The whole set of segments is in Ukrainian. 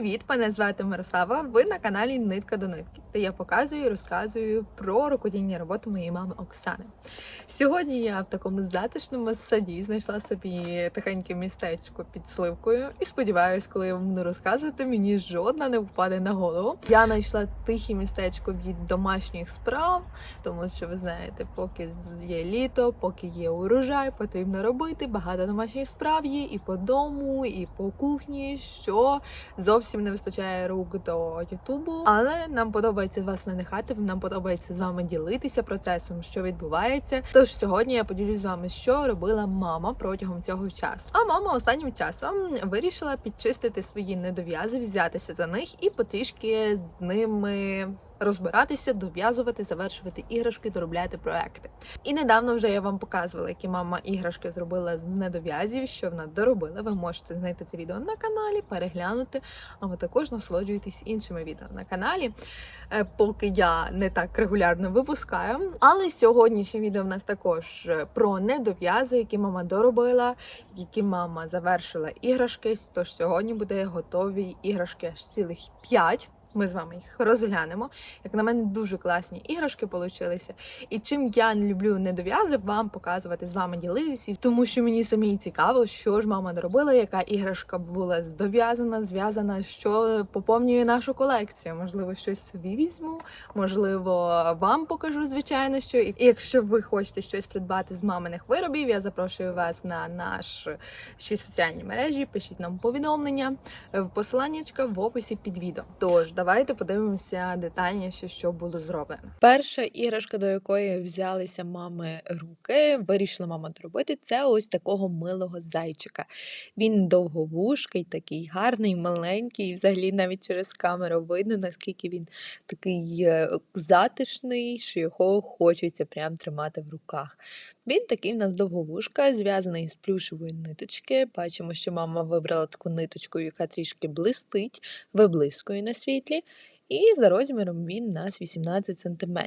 Привіт! Мене звати Мирослава. Ви на каналі Нитка до нитки, де я показую і розказую про рукодільні роботи моєї мами Оксани. Сьогодні я в такому затишному саді знайшла собі тихеньке містечко під сливкою і сподіваюсь, коли я вам буду розказувати, мені жодна не впаде на голову. Я знайшла тихе містечко від домашніх справ, тому що ви знаєте, поки є літо, поки є урожай, потрібно робити. Багато домашніх справ є і по дому, і по кухні. що зовсім не вистачає рук до Ютубу, але нам подобається вас надихати. Нам подобається з вами ділитися процесом, що відбувається. Тож сьогодні я поділюсь з вами, що робила мама протягом цього часу. А мама останнім часом вирішила підчистити свої недов'язи, взятися за них і потрішки з ними. Розбиратися, дов'язувати, завершувати іграшки, доробляти проекти. І недавно вже я вам показувала, які мама іграшки зробила з недов'язів, що вона доробила. Ви можете знайти це відео на каналі, переглянути, а ви також насолоджуєтесь іншими відео на каналі, е, поки я не так регулярно випускаю. Але сьогоднішнє відео в нас також е, про недов'язи, які мама доробила, які мама завершила іграшки. Тож сьогодні буде готові іграшки аж цілих 5. Ми з вами їх розглянемо. Як на мене, дуже класні іграшки получилися. І чим я не люблю недов'язи, вам показувати з вами ділитися, тому що мені самі цікаво, що ж мама доробила, яка іграшка була здов'язана, зв'язана, що поповнює нашу колекцію. Можливо, щось собі візьму, можливо, вам покажу, звичайно, що і якщо ви хочете щось придбати з маминих виробів, я запрошую вас на наші соціальні мережі. Пишіть нам повідомлення в посиланнячка в описі під відео. Тож давайте подивимося детальніше, що було зроблено. Перша іграшка, до якої взялися мами руки, вирішила мама доробити, це ось такого милого зайчика. Він довговушкий, такий гарний, маленький. І взагалі навіть через камеру видно, наскільки він такий е, затишний, що його хочеться прям тримати в руках. Він такий в нас довговушка, зв'язаний з плюшевої ниточки. Бачимо, що мама вибрала таку ниточку, яка трішки блистить, виблискує на світлі. І за розміром він у нас 18 см.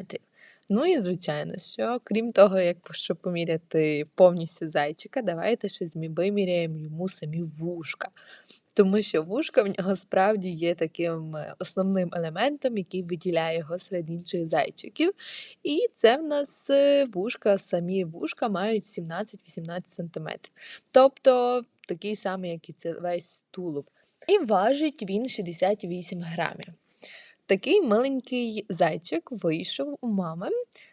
Ну і звичайно, що крім того, як щоб поміряти повністю зайчика, давайте ще виміряємо йому самі вушка. Тому що вушка в нього справді є таким е, основним елементом, який виділяє його серед інших зайчиків. І це в нас е, вушка, самі вушка мають 17-18 см. Тобто такий самий, як і це весь тулуб. І важить він 68 грамів. Такий миленький зайчик вийшов у мами.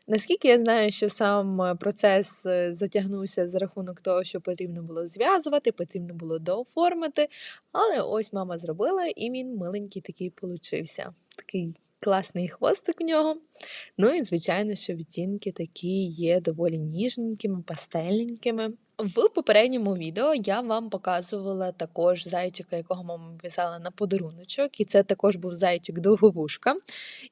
Наскільки я знаю, що сам е, процес е, затягнувся за рахунок того, що потрібно було зв'язувати, потрібно було дооформити. Але ось мама зробила, і він миленький такий получився. Такий класний хвостик в нього. Ну і, звичайно, що відтінки такі є доволі ніжненькими, пастельненькими. В попередньому відео я вам показувала також зайчика, якого мама в'язала на подаруночок, і це також був зайчик довговушка.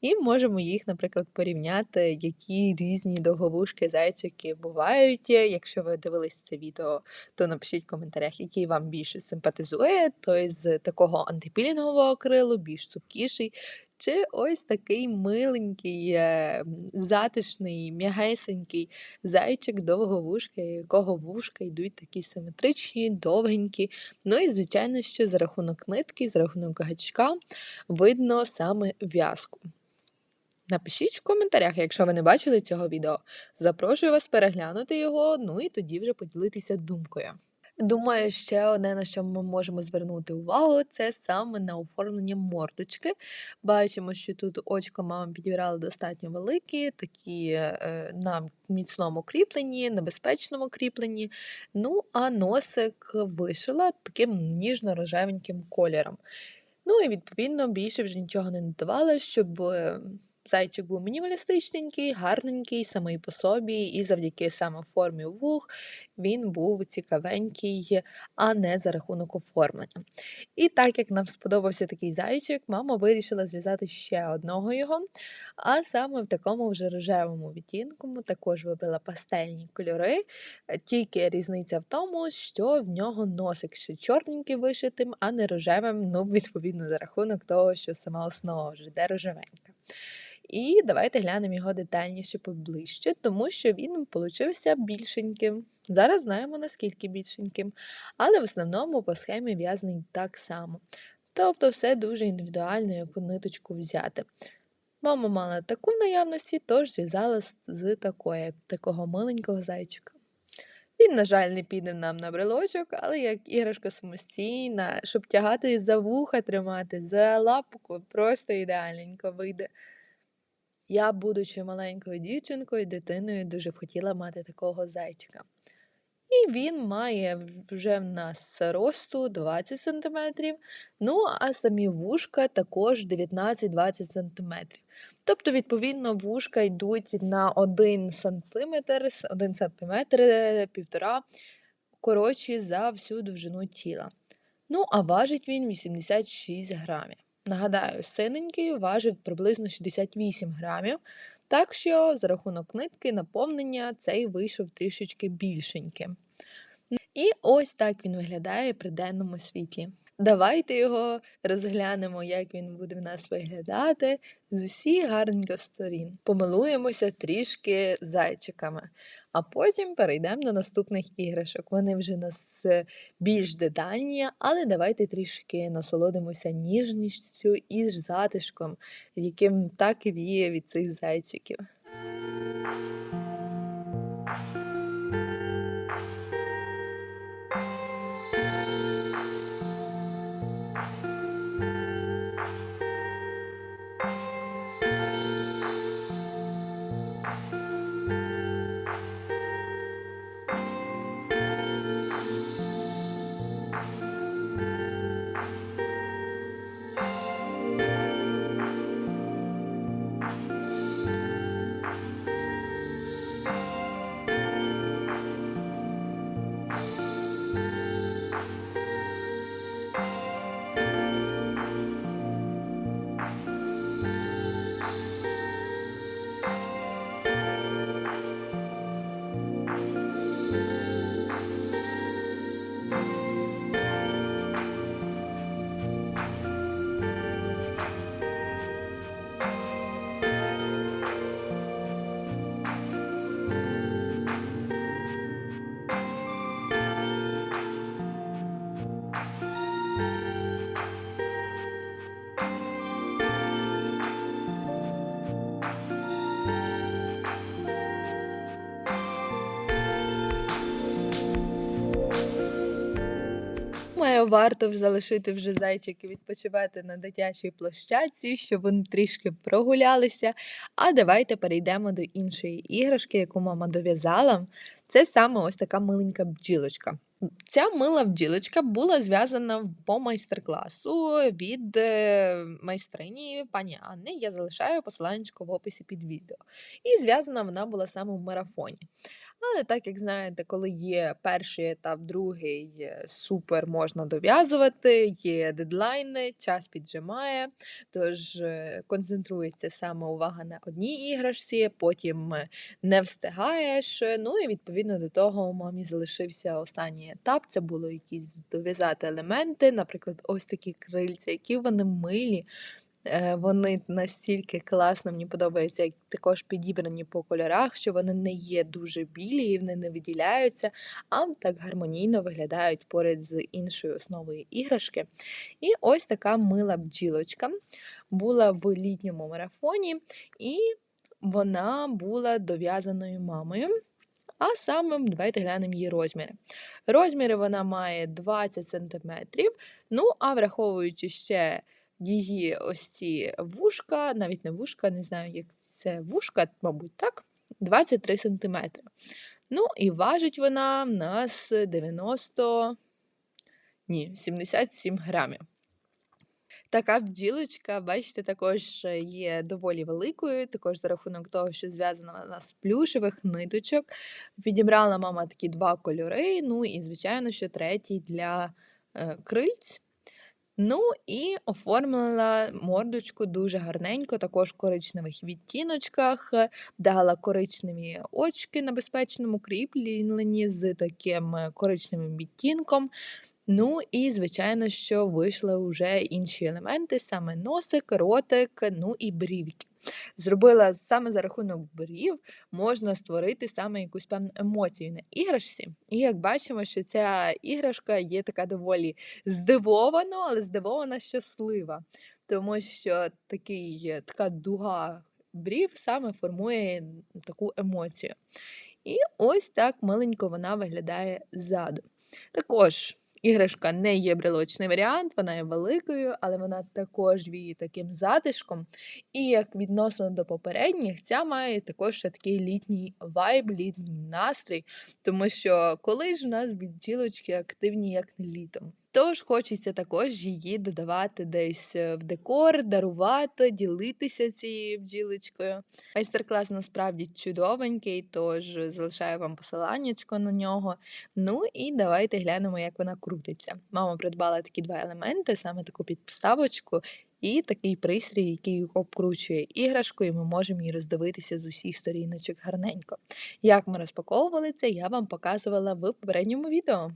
І можемо їх, наприклад, порівняти, які різні довговушки зайчики бувають. Якщо ви дивились це відео, то напишіть в коментарях, який вам більше симпатизує, той з такого антипілінгового акрилу, більш цупкіший. Чи ось такий миленький, е, затишний, м'ягесенький зайчик довговушка, якого вушка йдуть такі симетричні, довгенькі. Ну і, звичайно, що за рахунок нитки, за рахунок гачка видно саме в'язку. Напишіть в коментарях, якщо ви не бачили цього відео. Запрошую вас переглянути його, ну і тоді вже поділитися думкою. Думаю, ще одне, на що ми можемо звернути увагу, це саме на оформлення мордочки. Бачимо, що тут очко мама підібрала достатньо великі, такі е, на міцному кріпленні, на безпечному кріпленні. Ну, а носик вишила таким ніжно-рожевеньким кольором. Ну і відповідно більше вже нічого не додавала, щоб. Зайчик був мінімалістичненький, гарненький, самий по собі, і завдяки саме формі вух він був цікавенький, а не за рахунок оформлення. І так як нам сподобався такий зайчик, мама вирішила зв'язати ще одного його, а саме в такому вже рожевому відтінку, також вибрала пастельні кольори, тільки різниця в тому, що в нього носик ще чорненький вишитим, а не рожевим, ну, відповідно, за рахунок того, що сама основа вже де рожевенька. І давайте глянемо його детальніше поближче, тому що він получився більшеньким. Зараз знаємо, наскільки більшеньким, але в основному по схемі в'язаний так само. Тобто все дуже індивідуально, яку ниточку взяти. Мама мала таку наявності, тож зв'язала з такої, такого миленького зайчика. Він, на жаль, не піде нам на брелочок, але як іграшка самостійна, щоб тягати за вуха тримати, за лапку, просто ідеальненько вийде. Я, будучи маленькою дівчинкою, дитиною, дуже б хотіла мати такого зайчика. І він має вже в нас росту 20 см, ну а самі вушка також 19-20 см. Тобто, відповідно, вушка йдуть на 1 см, 1 см, півтора коротші за всю довжину тіла. Ну, а важить він 86 грамів. Нагадаю, синенький важив приблизно 68 грамів, так що за рахунок нитки наповнення цей вийшов трішечки більшеньким. І ось так він виглядає при денному світлі. Давайте його розглянемо, як він буде в нас виглядати з усіх гарненько сторін. Помилуємося трішки зайчиками, а потім перейдемо до наступних іграшок. Вони вже нас е, більш детальні, але давайте трішки насолодимося ніжністю і затишком, яким так і віє від цих зайчиків. Думаю, варто залишити вже зайчики відпочивати на дитячій площадці, щоб вони трішки прогулялися. А давайте перейдемо до іншої іграшки, яку мама дов'язала. Це саме ось така миленька бджілочка. Ця мила бджілочка була зв'язана по майстер-класу від е, майстрині пані Анни. Я залишаю посилання в описі під відео. І зв'язана вона була саме в марафоні. Але так як знаєте, коли є перший етап, другий е, супер можна дов'язувати, є дедлайни, час піджимає, тож е, концентрується саме увага на одній іграшці, потім е, не встигаєш. Ну і відповідно до того мамі залишився останній етап. Це було якісь дов'язати елементи, наприклад, ось такі крильця, які вони милі. Е, вони настільки класно, мені подобається, як також підібрані по кольорах, що вони не є дуже білі і вони не виділяються, а так гармонійно виглядають поряд з іншою основою іграшки. І ось така мила бджілочка була в літньому марафоні, і вона була дов'язаною мамою. А саме, давайте глянемо її розміри. Розміри вона має 20 см, ну а враховуючи ще її ось ці вушка, навіть не вушка, не знаю, як це вушка, мабуть, так, 23 см. Ну, і важить вона в нас 90, ні, 77 грамів. Така бджілочка, бачите, також є доволі великою, також за рахунок того, що зв'язана вона з плюшевих ниточок. Відібрала мама такі два кольори, ну і, звичайно, що третій для е, крильць. Ну і оформила мордочку дуже гарненько, також в коричневих відтіночках, дала коричневі очки на безпечному кріплені з таким коричневим відтінком. Ну і, звичайно, що вийшли вже інші елементи, саме носик, ротик, ну і брівки. Зробила саме за рахунок брів можна створити саме якусь певну емоцію на іграшці. І як бачимо, що ця іграшка є така доволі здивована, але здивована щаслива, тому що такий, така дуга брів саме формує таку емоцію. І ось так миленько вона виглядає ззаду. Також іграшка не є брелочний варіант, вона є великою, але вона також віє таким затишком. І як відносно до попередніх, ця має також ще такий літній вайб, літній настрій, тому що коли ж у нас бджілочки активні, як не літом. Тож хочеться також її додавати десь е, в декор, дарувати, ділитися цією бджілочкою. Майстер-клас насправді чудовенький, тож залишаю вам посиланнячко на нього. Ну і давайте глянемо, як вона крутиться. Мама придбала такі два елементи, саме таку підставочку. І такий пристрій, який обкручує іграшку, і ми можемо її роздивитися з усіх сторіночок гарненько. Як ми розпаковували це, я вам показувала в попередньому відео.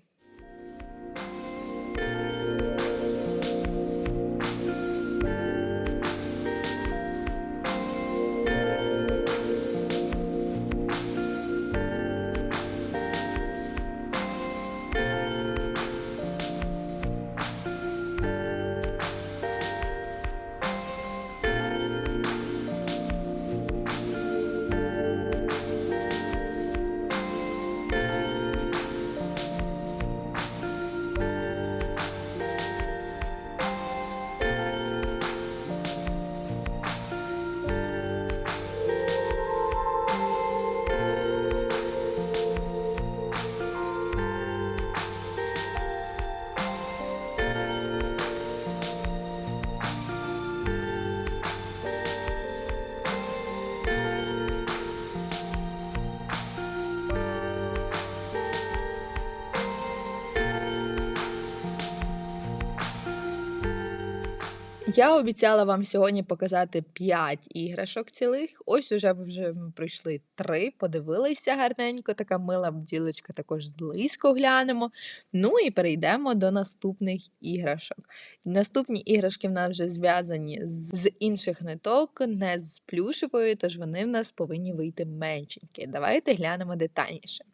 Я обіцяла вам сьогодні показати 5 іграшок цілих. Ось уже ми вже пройшли 3, подивилися гарненько, така мила бділочка, також близько глянемо. Ну і перейдемо до наступних іграшок. Наступні іграшки в нас вже зв'язані з інших ниток, не з плюшевою, тож вони в нас повинні вийти меншенькі. Давайте глянемо детальніше.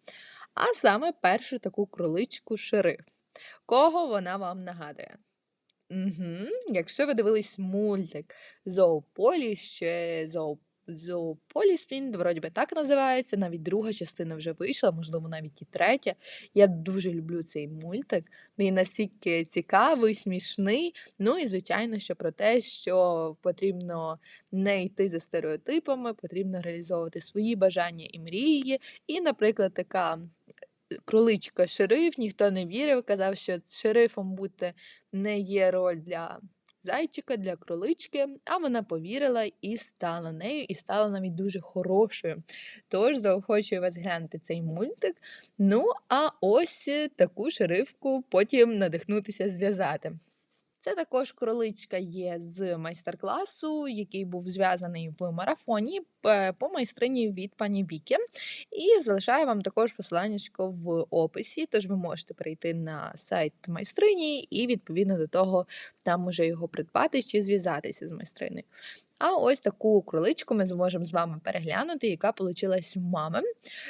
А саме першу таку кроличку шериф. Кого вона вам нагадує? Мгм. Якщо ви дивились мультик Зоополіс ще Зоо Зоополіс він вроді би так називається, навіть друга частина вже вийшла, можливо, навіть і третя. Я дуже люблю цей мультик. Він настільки цікавий, смішний. Ну і звичайно, що про те, що потрібно не йти за стереотипами, потрібно реалізовувати свої бажання і мрії. І, наприклад, така кроличка шериф, ніхто не вірив, казав, що шерифом бути не є роль для зайчика, для кролички, а вона повірила і стала нею, і стала навіть дуже хорошою. Тож заохочую вас глянути цей мультик. Ну, а ось таку шерифку потім надихнутися зв'язати. Це також кроличка є з майстер-класу, який був зв'язаний в марафоні е, по майстрині від пані Віки. І залишаю вам також посилання в описі, тож ви можете перейти на сайт майстрині і, відповідно до того, там уже його придбати чи зв'язатися з майстриною. А ось таку кроличку ми зможемо з вами переглянути, яка получилась у мами.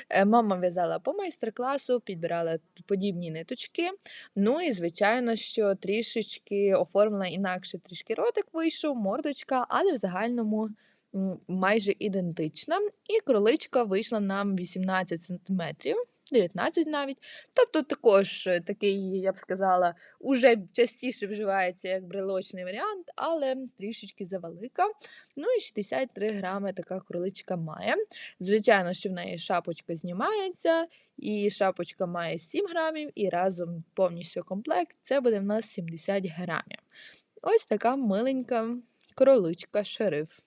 Е, мама в'язала по майстер-класу, підбирала подібні ниточки. Ну і, звичайно, що трішечки оформила інакше трішки ротик вийшов, мордочка, але в загальному майже ідентична. І кроличка вийшла нам 18 см. 19 навіть. Тобто також е, такий, я б сказала, уже частіше вживається як брелочний варіант, але трішечки завелика. Ну і 63 грами така кроличка має. Звичайно, що в неї шапочка знімається, і шапочка має 7 грамів, і разом повністю комплект це буде в нас 70 грамів. Ось така миленька кроличка шериф.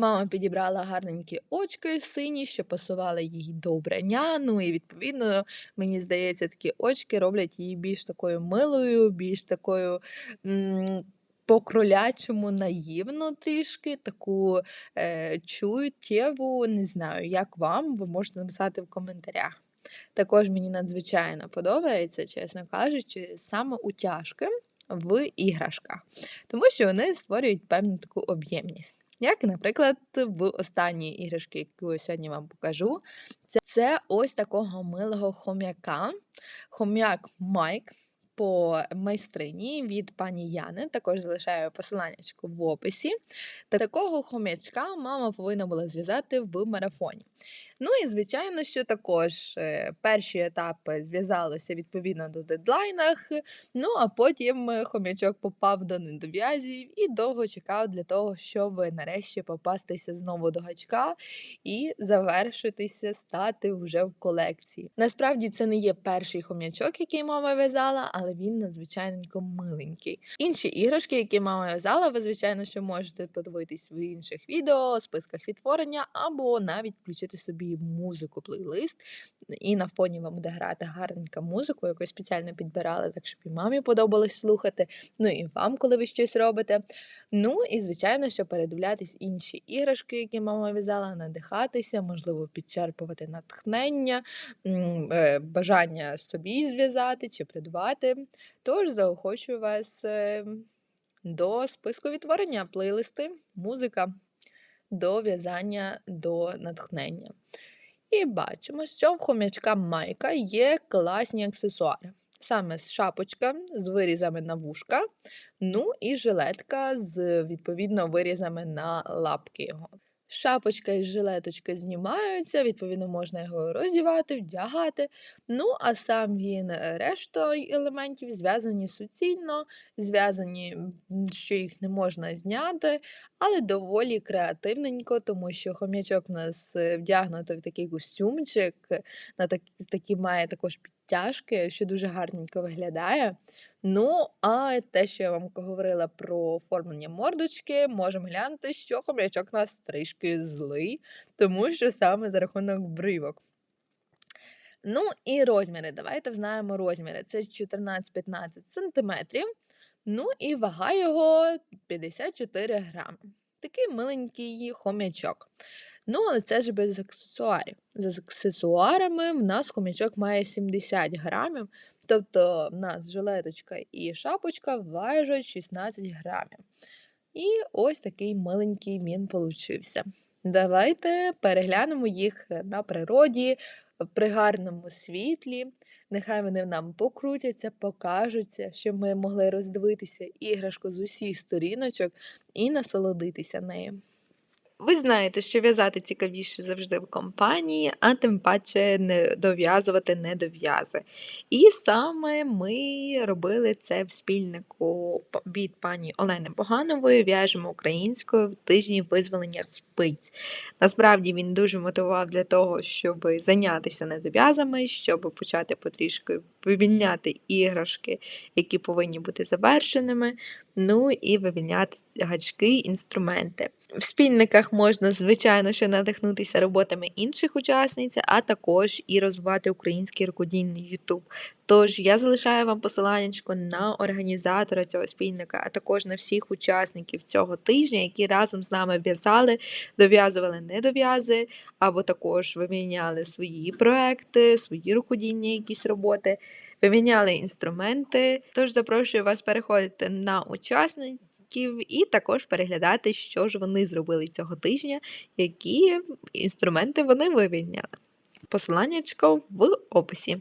Мама підібрала гарненькі очки сині, що пасували їй до убрання. Ну і відповідно, мені здається, такі очки роблять її більш такою милою, більш такою. М по кролячому наївну трішки, таку е, чуттєву, не знаю, як вам, ви можете написати в коментарях. Також мені надзвичайно подобається, чесно кажучи, саме утяжки в іграшках, тому що вони створюють певну таку об'ємність. Як, наприклад, в останній іграшки, яку я сьогодні вам покажу, це, це ось такого милого хом'яка. Хом'як Майк по майстрині від пані Яни. Також залишаю посилання в описі. Та такого хом'ячка мама повинна була зв'язати в марафоні. Ну і звичайно, що також е, перші етапи зв'язалися відповідно до дедлайнах. Ну а потім е, хом'ячок попав до недов'язів і довго чекав для того, щоб нарешті попастися знову до гачка і завершитися, стати вже в колекції. Насправді це не є перший хом'ячок, який мама в'язала, але він надзвичайненько миленький. Інші іграшки, які мама в'язала, ви звичайно, що можете подивитись в інших відео, списках відтворення, або навіть включити собі музику, плейлист, і на фоні вам буде грати гарненька музику, яку спеціально підбирали, так щоб і мамі подобалось слухати. Ну і вам, коли ви щось робите. Ну і звичайно, що передивлятись інші іграшки, які мама в'язала, надихатися, можливо, підчерпувати натхнення, е, бажання собі зв'язати чи придбати. Тож заохочую вас е, до списку відтворення, плейлисти, музика, до в'язання, до натхнення. І бачимо, що в хомячка Майка є класні аксесуари. Саме шапочка з вирізами на вушка, ну і жилетка з відповідно вирізами на лапки його. Шапочка і жилеточка знімаються, відповідно, можна його роздівати, вдягати. Ну, а сам він е, решта елементів зв'язані суцільно, зв'язані, що їх не можна зняти, але доволі креативненько, тому що хом'ячок у нас е, вдягнуто в такий костюмчик, на так, такі має також підтяжки, що дуже гарненько виглядає. Ну, а те, що я вам говорила про оформлення мордочки, можемо глянути, що хом'ячок нас трішки злий, тому що саме за рахунок бривок. Ну і розміри. Давайте взнаємо розміри. Це 14-15 см. Ну і вага його 54 грами. Такий миленький хом'ячок. Ну, але це ж без аксесуарів. З аксесуарами в нас хом'ячок має 70 грамів, тобто в нас жилеточка і шапочка важать 16 грамів. І ось такий миленький він получився. Давайте переглянемо їх на природі, при гарному світлі. Нехай вони нам покрутяться, покажуться, щоб ми могли роздивитися іграшку з усіх сторіночок і насолодитися нею. Ви знаєте, що в'язати цікавіше завжди в компанії, а тим паче не дов'язувати не дов'язи. І саме ми робили це в спільнику від пані Олени Боганової в'яжемо українською в тижні визволення спиць. Насправді він дуже мотивував для того, щоб зайнятися недов'язами, щоб почати потрішки вивільняти іграшки, які повинні бути завершеними. Ну і вивільняти гачки, інструменти. В спільниках можна, звичайно, ще надихнутися роботами інших учасниць, а також і розвивати український рукодільний YouTube. Тож я залишаю вам посилання на організатора цього спільника, а також на всіх учасників цього тижня, які разом з нами в'язали, дов'язували недов'язи, або також вивільняли свої проекти, свої рукодільні якісь роботи. Виміняли інструменти, тож запрошую вас переходити на учасників і також переглядати, що ж вони зробили цього тижня, які інструменти вони вивільняли. Посилання в описі.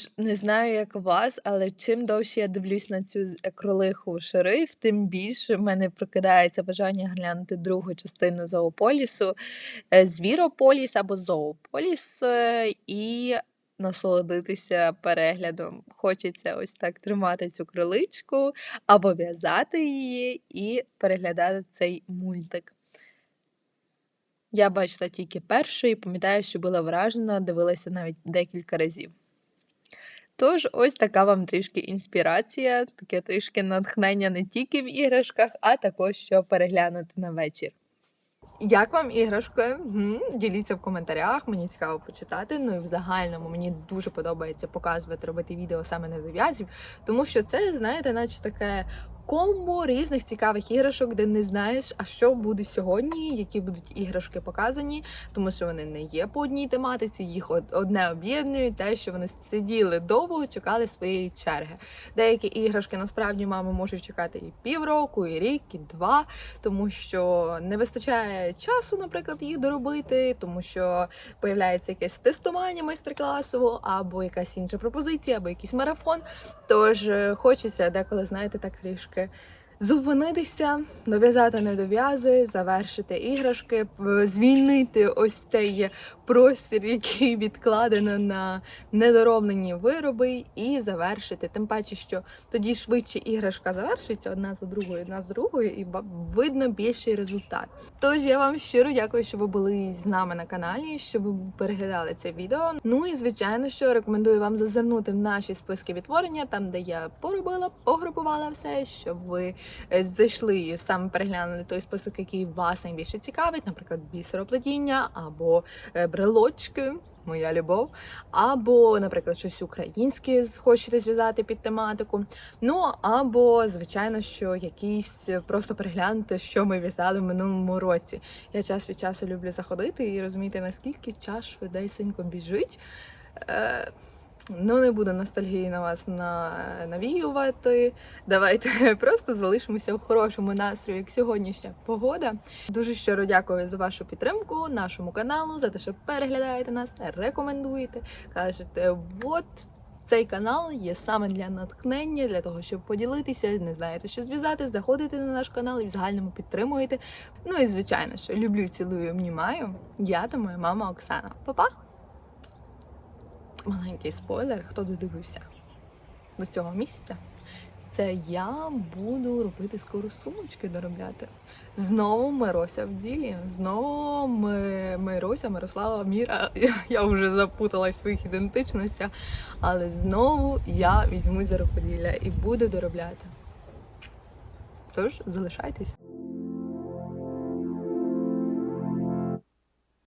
Тож, не знаю, як у вас, але чим довше я дивлюсь на цю кролиху шериф, тим більше в мене прокидається бажання глянути другу частину зоополісу, е, Звірополіс або Зоополіс, е, і насолодитися переглядом. Хочеться ось так тримати цю кроличку або в'язати її і переглядати цей мультик. Я бачила тільки перший, пам'ятаю, що була вражена, дивилася навіть декілька разів. Тож, ось така вам трішки інспірація, таке трішки натхнення не тільки в іграшках, а також що переглянути на вечір. Як вам іграшки? Діліться в коментарях, мені цікаво почитати. Ну і в загальному мені дуже подобається показувати, робити відео саме на дов'язів, тому що це, знаєте, наче таке комбо різних цікавих іграшок, де не знаєш, а що буде сьогодні, які будуть іграшки показані, тому що вони не є по одній тематиці, їх одне об'єднує, те, що вони сиділи довго, чекали своєї черги. Деякі іграшки насправді мами можуть чекати і півроку, і рік, і два, тому що не вистачає часу, наприклад, їх доробити, тому що появляється якесь тестування майстер-класу, або якась інша пропозиція, або якийсь марафон. Тож е, хочеться деколи, знаєте, так трішки. Yeah. Зупинитися, дов'язати недов'язи, завершити іграшки, звільнити ось цей простір, який відкладено на недороблені вироби, і завершити. Тим паче, що тоді швидше іграшка завершується одна за другою, одна за другою, і видно більший результат. Тож я вам щиро дякую, що ви були з нами на каналі, що ви переглядали це відео. Ну і звичайно, що рекомендую вам зазирнути в наші списки відтворення, там де я поробила, погрупувала все, щоб ви зайшли і саме переглянули той список, який вас найбільше цікавить, наприклад, бісероплетіння або е, брелочки. Моя любов, або, наприклад, щось українське хочете зв'язати під тематику. Ну або, звичайно, що якісь е, просто переглянути, що ми в'язали в минулому році. Я час від часу люблю заходити і розуміти, наскільки час швидесенько біжить. Е, Ну, не буду ностальгії на вас на... навіювати. Давайте просто залишимося в хорошому настрої, як сьогоднішня погода. Дуже щиро дякую за вашу підтримку нашому каналу, за те, що переглядаєте нас, рекомендуєте, кажете, от. Цей канал є саме для натхнення, для того, щоб поділитися, не знаєте, що зв'язати, заходите на наш канал і в загальному підтримуєте. Ну і звичайно, що люблю, цілую, обнімаю. Я та моя мама Оксана. Па-па! Маленький спойлер, хто додивився до цього місяця. Це я буду робити скоро сумочки доробляти. Знову Мирося в ділі. Знову ми, Мирося, Мирослава, Міра. Я, вже запуталась в своїх ідентичностях, але знову я візьму за рукоділля і буду доробляти. Тож залишайтесь.